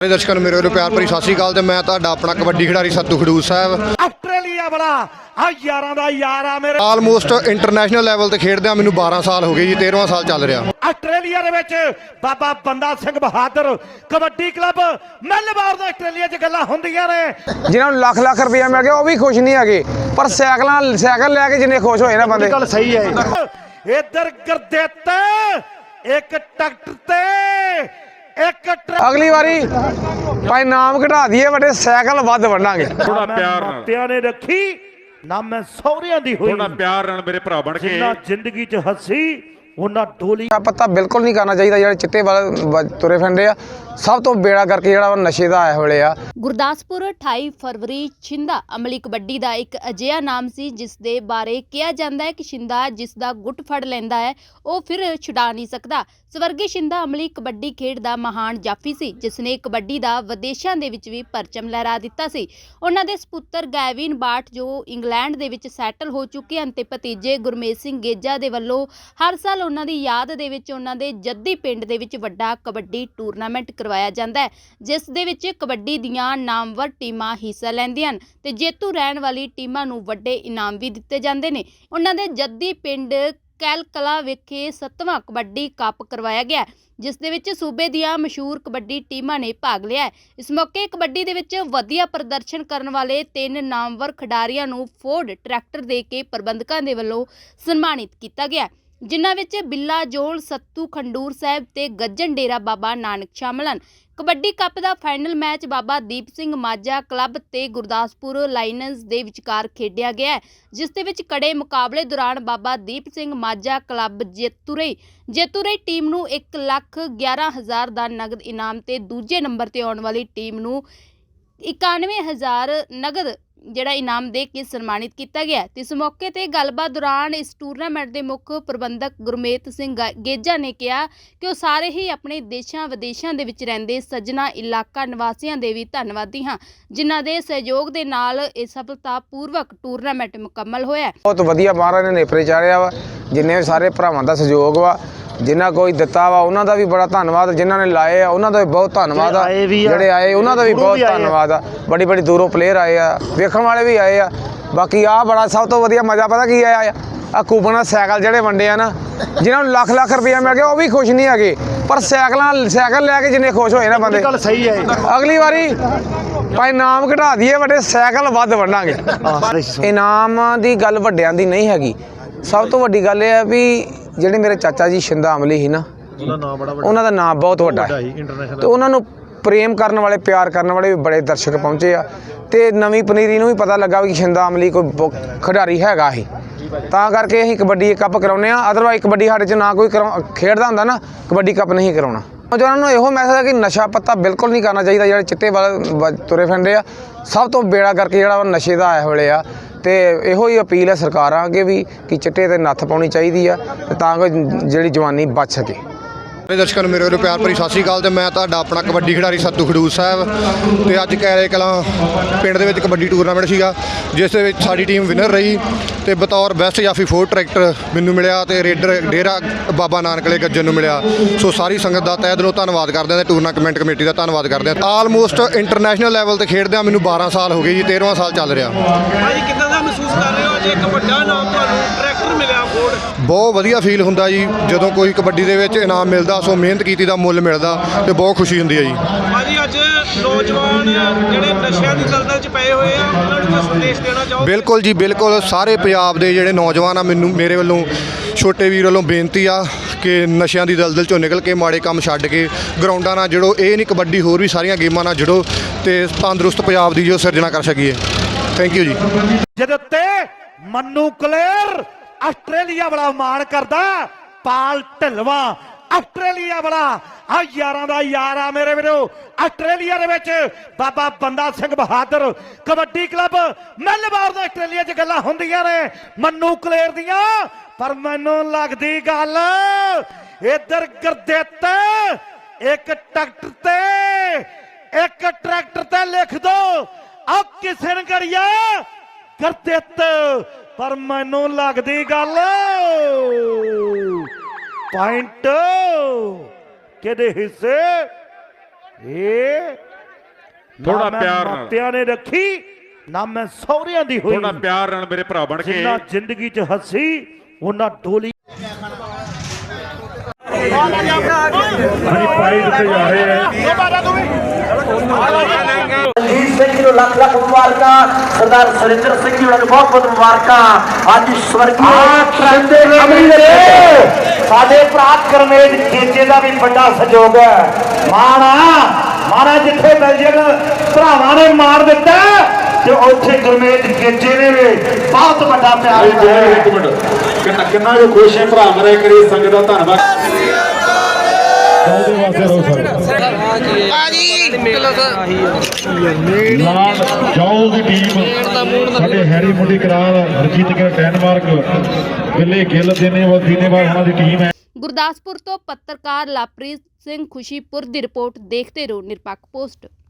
ਸਾਰੇ ਦਰਸ਼ਕਾਂ ਨੂੰ ਮੇਰੇ ਵੱਲੋਂ ਪਿਆਰ ਭਰੀ ਸਤਿ ਸ਼੍ਰੀ ਅਕਾਲ ਤੇ ਮੈਂ ਤੁਹਾਡਾ ਆਪਣਾ ਕਬੱਡੀ ਖਿਡਾਰੀ ਸੱਤੂ ਖਡੂਰ ਸਾਹਿਬ। ਆਸਟ੍ਰੇਲੀਆ ਵਾਲਾ ਆ ਯਾਰਾਂ ਦਾ ਯਾਰ ਆ ਮੇਰੇ। ਆਲਮੋਸਟ ਇੰਟਰਨੈਸ਼ਨਲ ਲੈਵਲ ਤੇ ਖੇਡਦਿਆਂ ਮੈਨੂੰ 12 ਸਾਲ ਹੋ ਗਏ ਜੀ 13ਵਾਂ ਸਾਲ ਚੱਲ ਰਿਹਾ। ਆਸਟ੍ਰੇਲੀਆ ਦੇ ਵਿੱਚ Baba Banda Singh Bahadur kabaddi club Melbourne Australia 'ਚ ਗੱਲਾਂ ਹੁੰਦੀਆਂ ਨੇ। ਜਿਨ੍ਹਾਂ ਨੂੰ ਲੱਖ ਲੱਖ ਰੁਪਇਆ ਮਿਲ ਗਿਆ ਉਹ ਵੀ ਖੁਸ਼ ਨਹੀਂ ਹੈਗੇ। ਪਰ ਸਾਈਕਲਾਂ ਸਾਈਕਲ ਲੈ ਕੇ ਜਿੰਨੇ ਖੁਸ਼ ਹੋਏ ਨਾ ਬੰਦੇ। ਗੱਲ ਸਹੀ ਹੈ। ਇਧਰ ਗਰਦੇਤ ਇੱਕ ਟਰੈਕਟਰ ਤੇ ਇੱਕ ਟਰੱਕ ਅਗਲੀ ਵਾਰੀ ਭਾਈ ਨਾਮ ਘਟਾ ਦਈਏ ਵੱਡੇ ਸਾਈਕਲ ਵੱਧ ਵੰਡਾਂਗੇ। ਥੋੜਾ ਪਿਆਰ ਨਾਲ। ਮਾਪਿਆਂ ਨੇ ਰੱਖੀ ਨਾ ਮੈਂ ਸਹੁਰਿਆਂ ਦੀ ਹੋਈ। ਥੋੜਾ ਪਿਆਰ ਨਾਲ ਮੇਰੇ ਭਰਾ ਬਣ ਕੇ। ਜਿੰਨਾ ਜ਼ਿੰਦਗੀ 'ਚ ਹੱਸੀ ਉਹਨਾਂ ਡੋਲੀ ਆ ਪੱਤਾ ਬਿਲਕੁਲ ਨਹੀਂ ਕਰਨਾ ਚਾਹੀਦਾ ਜਿਹੜੇ ਚਿੱਟੇ ਵਾਲ ਤੁਰੇ ਫਿਰਦੇ ਆ। ਸਭ ਤੋਂ ਬੇੜਾ ਕਰਕੇ ਜਿਹੜਾ ਉਹ ਨਸ਼ੇ ਦਾ ਆਇਆ ਵੇਲੇ ਆ। ਗੁਰਦਾਸਪੁਰ 28 ਫਰਵਰੀ ਛਿੰਦਾ ਅਮਲੀ ਕਬੱਡੀ ਦਾ ਇੱਕ ਅਜਿਹਾ ਨਾਮ ਸੀ, ਜਿਸ ਦੇ ਬਾਰੇ ਕਿਹਾ ਜਾਂਦਾ ਹੈ ਕਿ ਛਿੰਦਾ ਜਿਸ ਦਾ ਗੁੱਟ ਫੜ ਲੈਂਦਾ ਹੈ, ਉਹ ਫਿਰ ਛੁਡਾ ਨਹੀਂ ਸਕਦਾ। ਸਵਰਗੀ ਛਿੰਦਾ ਅਮਲੀ ਕਬੱਡੀ ਖੇਡ ਦਾ ਮਹਾਨ ਜਾਫੀ ਸੀ ਜਿਸ ਨੇ ਕਬੱਡੀ ਦਾ ਵਿਦੇਸ਼ਾਂ ਦੇ ਵਿੱਚ ਵੀ ਪਰਚਮ ਲਹਿਰਾ ਦਿੱਤਾ ਸੀ। ਉਹਨਾਂ ਦੇ ਸੁਪੁੱਤਰ ਗੈਵਿਨ ਬਾਟ, ਜੋ ਇੰਗਲੈਂਡ ਦੇ ਵਿੱਚ ਸੈਟਲ ਹੋ ਚੁੱਕੇ ਹਨ ਤੇ ਭਤੀਜੇ ਗੁਰਮੇਜ ਸਿੰਘ ਗੇਜਾ ਦੇ ਵੱਲੋਂ ਹਰ ਸਾਲ ਉਹਨਾਂ ਦੀ ਯਾਦ ਦੇ ਵਿੱਚ ਉਹਨਾਂ ਦੇ ਜੱਦੀ ਪਿੰਡ ਦੇ ਵਿੱਚ ਵੱਡਾ ਕਬੱਡੀ ਟੂਰਨਾਮੈਂਟ ਕਰਵਾਇਆ ਜਾਂਦਾ ਹੈ ਜਿਸ ਦੇ ਵਿੱਚ ਕਬੱਡੀ ਦੀਆਂ ਨਾਮਵਰ ਟੀਮਾਂ ਹਿੱਸਾ ਲੈਂਦੀਆਂ ਹਨ ਤੇ ਜੇਤੂ ਰਹਿਣ ਵਾਲੀ ਟੀਮਾਂ ਨੂੰ ਵੱਡੇ ਇਨਾਮ ਵੀ ਦਿੱਤੇ ਜਾਂਦੇ ਨੇ। ਉਹਨਾਂ ਦੇ ਜੱਦੀ ਪਿੰਡ ਕੈਲਕਲਾ ਵਿਖੇ ਸੱਤਵਾਂ ਕਬੱਡੀ ਕੱਪ ਕਰਵਾਇਆ ਗਿਆ ਹੈ, ਜਿਸ ਦੇ ਵਿੱਚ ਸੂਬੇ ਦੀਆਂ ਮਸ਼ਹੂਰ ਕਬੱਡੀ ਟੀਮਾਂ ਨੇ ਭਾਗ ਲਿਆ ਇਸ ਮੌਕੇ ਕਬੱਡੀ ਦੇ ਵਿੱਚ ਵਧੀਆ ਪ੍ਰਦਰਸ਼ਨ ਕਰਨ ਵਾਲੇ ਤਿੰਨ ਨਾਮਵਰ ਖਿਡਾਰੀਆਂ ਨੂੰ ਫੋਰਡ ਟਰੈਕਟਰ ਦੇ ਕੇ ਪ੍ਰਬੰਧਕਾਂ ਦੇ ਵੱਲੋਂ ਸਨਮਾਨਿਤ ਕੀਤਾ ਗਿਆ ਜਿਨ੍ਹਾਂ ਵਿੱਚ ਬਿੱਲਾ ਜੋਲ ਸੱਤੂ ਖੰਡੂਰ ਸਾਹਿਬ ਤੇ ਗੱਜਣ ਡੇਰਾ ਬਾਬਾ ਨਾਨਕ ਸ਼ਾਮਲ ਹਨ। ਕਬੱਡੀ ਕੱਪ ਦਾ final match Baba Deep Singh Majha club ਤੇ ਗੁਰਦਾਸਪੁਰ ਲਾਇਨਜ਼ ਦੇ ਵਿਚਕਾਰ ਖੇਡਿਆ ਗਿਆ ਹੈ, ਜਿਸ ਦੇ ਵਿੱਚ ਕੜੇ ਮੁਕਾਬਲੇ ਦੌਰਾਨ ਬਾਬਾ ਦੀਪ ਸਿੰਘ ਮਾਝਾ ਕਲੱਬ ਜੇਤੂ ਰਹੀ ਜੇਤੂ ਰਹੀ ਟੀਮ ਨੂੰ 1 ਲੱਖ 11 ਹਜ਼ਾਰ ਦਾ ਨਗਦ ਇਨਾਮ ਤੇ ਦੂਜੇ ਨੰਬਰ ਤੇ ਆਉਣ ਵਾਲੀ ਟੀਮ ਨੂੰ 91000 ਨਗਦ ਜਿਹੜਾ ਇਨਾਮ ਦੇ ਕੇ ਸਨਮਾਨਿਤ ਕੀਤਾ ਗਿਆ ਤੇ ਇਸ ਮੌਕੇ ਤੇ ਗੱਲਬਾਤ ਦੌਰਾਨ ਇਸ ਟੂਰਨਾਮੈਂਟ ਦੇ ਮੁੱਖ ਪ੍ਰਬੰਧਕ ਗੁਰਮੇਤ ਸਿੰਘ ਗੇਜਾ ਨੇ ਕਿਹਾ ਕਿ ਉਹ ਸਾਰੇ ਹੀ ਆਪਣੇ ਦੇਸ਼ਾਂ ਵਿਦੇਸ਼ਾਂ ਦੇ ਵਿੱਚ ਰਹਿੰਦੇ ਸੱਜਣਾ ਇਲਾਕਾ ਨਿਵਾਸੀਆਂ ਦੇ ਵੀ ਧੰਨਵਾਦੀ ਹਾਂ, ਜਿਨ੍ਹਾਂ ਦੇ ਸਹਿਯੋਗ ਦੇ ਨਾਲ ਇਹ ਸਫਲਤਾਪੂਰਵਕ ਟੂਰਨਾਮੈਂਟ ਮੁਕੰਮਲ ਹੋਇਆ ਬਹੁਤ ਵਧੀਆ ਮਹਾਰਾਜ ਨੇ ਨੇਪਰੇ ਚਾੜਿਆ ਵਾ, ਜਿੰਨੇ ਸਾਰੇ ਭਰਾਵਾਂ ਦਾ ਸਹਿਯੋਗ ਵਾ ਜਿਨ੍ਹਾਂ ਕੋਈ ਦਿੱਤਾ ਵਾ ਉਹਨਾਂ ਦਾ ਵੀ ਬੜਾ ਧੰਨਵਾਦ। ਜਿਨ੍ਹਾਂ ਨੇ ਲਾਏ ਆ ਉਹਨਾਂ ਦਾ ਵੀ ਬਹੁਤ ਧੰਨਵਾਦ ਆ। ਜਿਹੜੇ ਆਏ ਵੀ ਆ, ਜਿਹੜੇ ਆਏ ਉਹਨਾਂ ਦਾ ਵੀ ਦੂਰੋਂ ਬਹੁਤ ਵੀ ਆਏ ਆ। ਧੰਨਵਾਦ ਆ। ਬੜੀ ਬੜੀ ਦੂਰੋਂ ਪਲੇਅਰ ਆਏ ਆ ਵੇਖਣ ਵਾਲੇ ਵੀ ਆਏ ਆ। ਬਾਕੀ ਆ ਬੜਾ ਸਭ ਤੋਂ ਵਧੀਆ ਮਜ਼ਾ ਪਤਾ ਕੀ ਆਇਆ? ਆ ਕੂਪਨਾਂ ਸਾਈਕਲ ਜਿਹੜੇ ਵੰਡੇ ਆ ਨਾ ਜਿਨ੍ਹਾਂ ਨੂੰ ਲੱਖ ਲੱਖ ਰੁਪਇਆ ਮਿਲ ਗਿਆ ਉਹ ਵੀ ਖੁਸ਼ ਨਹੀਂ ਹੈਗੇ। ਪਰ ਸਾਈਕਲਾਂ ਸਾਈਕਲ ਲੈ ਕੇ ਜਿੰਨੇ ਖੁਸ਼ ਹੋਏ ਨਾ ਬੰਦੇ। ਗੱਲ ਸਹੀ ਹੈ ਅਗਲੀ ਵਾਰੀ ਭਾਈ ਨਾਮ ਘਟਾ ਦਈਏ ਵੱਡੇ ਸਾਈਕਲ ਵੱਧ ਵੰਡਾਂਗੇ। ਇਨਾਮ ਦੀ ਗੱਲ ਵੱਡਿਆਂ ਦੀ ਨਹੀਂ ਹੈਗੀ। ਸਭ ਤੋਂ ਵੱਡੀ ਗੱਲ ਇਹ ਹੈ ਵੀ ਜਿਹੜੇ ਮੇਰੇ ਚਾਚਾ ਜੀ ਸ਼ਿੰਦਾ ਅਮਲੀ ਸੀ ਨਾ ਉਹਦਾ ਨਾਮ ਬੜਾ ਉਹਨਾਂ ਦਾ ਨਾਮ ਬਹੁਤ ਵੱਡਾ ਹੈ ਇੰਟਰਨੈਸ਼ਨਲ ਤੇ ਉਹਨਾਂ ਨੂੰ ਪ੍ਰੇਮ ਕਰਨ ਵਾਲੇ ਪਿਆਰ ਕਰਨ ਵਾਲੇ ਵੀ ਬੜੇ ਦਰਸ਼ਕ ਪਹੁੰਚੇ ਆ। ਤੇ ਨਵੀਂ ਪਨੀਰੀ ਨੂੰ ਵੀ ਪਤਾ ਲੱਗਾ ਵੀ ਸ਼ਿੰਦਾ ਅਮਲੀ ਕੋਈ ਖਿਡਾਰੀ ਹੈਗਾ ਹੀ ਤਾਂ ਕਰਕੇ ਅਸੀਂ ਕਬੱਡੀ ਕੱਪ ਕਰਾਉਨੇ ਆ ਅਦਰਵਾਈਜ਼ ਕਬੱਡੀ ਸਾਡੇ ਚ ਨਾ ਕੋਈ ਖੇਡਦਾ ਹੁੰਦਾ ਨਾ ਕਬੱਡੀ ਕੱਪ ਨਹੀਂ ਕਰਾਉਣਾ। ਨੌਜਵਾਨਾਂ ਨੂੰ ਇਹੋ ਮੈਸੇਜ ਹੈ ਕਿ ਨਸ਼ਾ ਪੱਤਾ ਬਿਲਕੁਲ ਨਹੀਂ ਕਰਨਾ ਚਾਹੀਦਾ ਜਿਹੜੇ ਚਿੱਟੇ ਵਾਲ ਤੁਰੇ ਫਿਰਦੇ ਆ। ਸਭ ਤੋਂ ਬੇੜਾ ਕਰਕੇ ਜਿਹੜਾ ਨਸ਼ੇ ਦਾ ਆਇਆ ਵੇਲੇ ਆ। ਤੇ ਇਹੋ ਹੀ ਅਪੀਲ ਹੈ ਸਰਕਾਰਾਂ ਅੱਗੇ ਵੀ ਕਿ ਚਿੱਟੇ ਤੇ ਨੱਥ ਪਾਉਣੀ ਚਾਹੀਦੀ ਆ ਤੇ ਤਾਂ ਕਿ ਜਿਹੜੀ ਜਵਾਨੀ ਬਚ ਸਕੇ। ਸਾਰੇ ਦਰਸ਼ਕਾਂ ਨੂੰ ਮੇਰੇ ਵੱਲੋਂ ਪਿਆਰ ਭਰੀ ਸਤਿ ਸ਼੍ਰੀ ਅਕਾਲ ਤੇ ਮੈਂ ਤੁਹਾਡਾ ਆਪਣਾ ਕਬੱਡੀ ਖਿਡਾਰੀ ਸੱਤੂ ਖਡੂਰ ਸਾਹਿਬ ਤੇ ਅੱਜ ਕੈਰੇ ਕਲਾਂ ਪਿੰਡ ਦੇ ਵਿੱਚ ਕਬੱਡੀ ਟੂਰਨਾਮੈਂਟ ਸੀਗਾ ਜਿਸ ਦੇ ਵਿੱਚ ਸਾਡੀ ਟੀਮ ਵਿਨਰ ਰਹੀ ਤੇ ਬਤੌਰ ਬੈਸਟ ਜਾਫੀ ਫੋਰ ਟਰੈਕਟਰ ਮੈਨੂੰ ਮਿਲਿਆ ਤੇ ਰੇਡਰ ਡੇਰਾ ਬਾਬਾ ਨਾਨਕ ਵਾਲੇ ਗੱਜਣ ਨੂੰ ਮਿਲਿਆ। ਸੋ ਸਾਰੀ ਸੰਗਤ ਦਾ ਤਹਿ ਦਿਲੋਂ ਧੰਨਵਾਦ ਕਰਦੇ ਹਾਂ ਤੇ ਟੂਰਨਾਮੈਂਟ ਕਮੇਟੀ ਦਾ ਧੰਨਵਾਦ ਕਰਦੇ ਹਾਂ। ਆਲਮੋਸਟ ਇੰਟਰਨੈਸ਼ਨਲ ਲੈਵਲ ਤੇ ਖੇਡਦਿਆਂ ਮੈਨੂੰ 12 ਸਾਲ ਹੋ ਗਏ ਜੀ 13ਵਾਂ ਸਾਲ ਚੱਲ ਰਿਹਾ। ਭਾਜੀ ਕਿੱਦਾਂ ਦਾ ਮਹਿਸੂਸ ਕਰ ਰਹੇ ਹੋ? ਜੇ ਇੱਕ ਵੱਡਾ ਨਾਮ ਤੁਹਾਨੂੰ ਟਰੈਕਟਰ ਮਿਲਿਆ ਫੋਰਡ ਬਹੁਤ ਵਧੀਆ ਫੀਲ ਹੁੰਦਾ ਜੀ ਜਦੋਂ ਕੋਈ ਕਬੱਡੀ ਦੇ ਵਿੱਚ ਇਨਾਮ ਮਿਲਦਾ ਸੋ ਮਿਹਨਤ ਕੀਤੀ ਦਾ ਮੁੱਲ ਮਿਲਦਾ ਤੇ ਬਹੁਤ ਖੁਸ਼ੀ ਹੁੰਦੀ ਹੈ ਜੀ। ਭਾਜੀ ਅੱਜ ਨੌਜਵਾਨ ਜਿਹੜੇ ਨਸ਼ਿਆਂ ਦੀ ਦਲਦਲ 'ਚ ਪਏ ਹੋਏ ਆ ਉਹਨਾਂ ਨੂੰ ਕੋਈ ਸੰਦੇਸ਼ ਦੇਣਾ ਚਾਹੋ? ਬਿਲਕੁਲ ਜੀ ਬਿਲਕੁਲ। ਸਾਰੇ ਪੰਜਾਬ ਦੇ ਜਿਹੜੇ ਨੌਜਵਾਨ ਆ ਮੈਨੂੰ ਮੇਰੇ ਵੱਲੋਂ ਛੋਟੇ ਵੀਰ ਵੱਲੋਂ ਬੇਨਤੀ ਆ ਕਿ ਨਸ਼ਿਆਂ ਦੀ ਦਲਦਲ ਚੋਂ ਨਿਕਲ ਕੇ ਮਾੜੇ ਕੰਮ ਛੱਡ ਕੇ ਗਰਾਊਂਡਾਂ ਨਾਲ ਜੁੜੋ। ਇਹ ਨਹੀਂ ਕਬੱਡੀ ਹੋਰ ਵੀ ਸਾਰੀਆਂ ਗੇਮਾਂ ਨਾਲ ਜੁੜੋ ਤੇ ਤੰਦਰੁਸਤ ਪੰਜਾਬ ਦੀ ਜੋ ਸਿਰਜਣਾ ਕਰ ਸਕੀਏ। ਥੈਂਕ ਯੂ ਜੀ। ਜਿਹਦੇ ਉੱਤੇ ਮੰਨੂ ਕਲੇਰ ਆਸਟ੍ਰੇਲੀਆ ਵਾਲਾ ਮਾਣ ਕਰਦਾ ਪਾਲ ਢਿਲਵਾ। ਆਸਟ੍ਰੇਲੀਆ ਵਾਲਾ। ਆ ਯਾਰਾਂ ਦਾ ਯਾਰ ਆ ਮੇਰੇ ਵੀਰੋ। ਆਸਟ੍ਰੇਲੀਆ ਦੇ ਵਿੱਚ Baba Banda Singh Bahadur, kabaddi club Melbourne Australia 'ਚ ਗੱਲਾਂ ਹੁੰਦੀਆਂ ਨੇ। ਮੰਨੂ ਕਲੇਰ ਦੀਆਂ, ਪਰ ਮੈਨੂੰ ਲੱਗਦੀ ਗੱਲ, ਇਧਰ ਗਰਦੇਤ, ਇੱਕ ਟਰੈਕਟਰ ਤੇ, ਇੱਕ ਟਰੈਕਟਰ ਤੇ ਲਿਖ ਦੋ। ਆ ਕਿਸੇ ਨੇ ਕਰਿਆ ਕਰਤਿਤ ਪਰ ਮੈਨੂੰ ਲੱਗਦੀ ਗੱਲ ਪੁਆਇੰਟ ਕਿਹਦੇ ਹਿੱਸੇ? ਇਹ ਮੈਂ ਪਿਆਰ ਨਾਲ। ਮਾਪਿਆਂ ਨੇ ਰੱਖੀ ਨਾ ਮੈਂ ਸਹੁਰਿਆਂ ਦੀ ਹੋਈ। ਥੋੜਾ ਪਿਆਰ ਨਾਲ ਮੇਰੇ ਭਰਾ ਬਣ ਕੇ। ਜਿੰਨਾ ਜ਼ਿੰਦਗੀ 'ਚ ਹੱਸੀ ਉਹਨਾਂ ਰਣਜੀਤ ਸਿੰਘ ਜੀ ਨੂੰ ਲੱਖ ਲੱਖ ਮੁਬਾਰਕਾਂ। ਸਰਦਾਰ ਸੁਰਿੰਦਰ ਸਿੰਘ ਜੀ ਨੂੰ ਬਹੁਤ ਬਹੁਤ ਮੁਬਾਰਕਾਂ। ਅੱਜ ਸਵਰਗੀ ਕਹਿੰਦੇ ਨੇ ਸਾਡੇ ਭਰਾ ਕਰਮੇਜ ਖੇਚੇ ਦਾ ਵੀ ਵੱਡਾ ਸਹਿਯੋਗ ਹੈ। ਮਾਣਾ ਮਾਣਾ ਜਿੱਥੇ ਬੈਲਜੀਅਮ ਭਰਾਵਾਂ ਨੇ ਮਾਰ ਦਿੱਤਾ ਤੇ ਉੱਥੇ ਗੁਰਮੇਜ ਖੇਚੇ ਨੇ ਵੀ ਬਹੁਤ ਵੱਡਾ ਪਿਆਰ ਇੱਕ ਮਿੰਟ। ਕਿੰਨਾ ਕਿੰਨਾ ਜੋ ਖੁਸ਼ ਹੈ ਭਰਾ ਮਰੇ ਕਰੀ ਸੰਗਤ ਦਾ ਧੰਨਵਾਦ। ਉਹਦੇ ਵਾਸਤੇ ਰੋ ਸਰ ਨਾਲ ਜੌਲ ਦੀ ਟੀਮ ਸਾਡੇ ਹੈਰੀ ਮੁੰਡੀ ਕਰਾਲ ਰਜੀਤ ਕੇ ਡੈਨਮਾਰਕ ਬਿੱਲੇ ਗਿੱਲ ਦੇਨੇਵਾਲ ਦੀਨੇਵਾਲ ਉਹਨਾਂ ਦੀ ਟੀਮ ਹੈ। ਗੁਰਦਾਸਪੁਰ ਤੋਂ ਪੱਤਰਕਾਰ ਲਾਪ੍ਰੀਤ ਸਿੰਘ ਖੁਸ਼ੀਪੁਰ ਦੀ ਰਿਪੋਰਟ ਦੇਖਦੇ ਰਹੋ ਨਿਰਪੱਖ ਪੋਸਟ।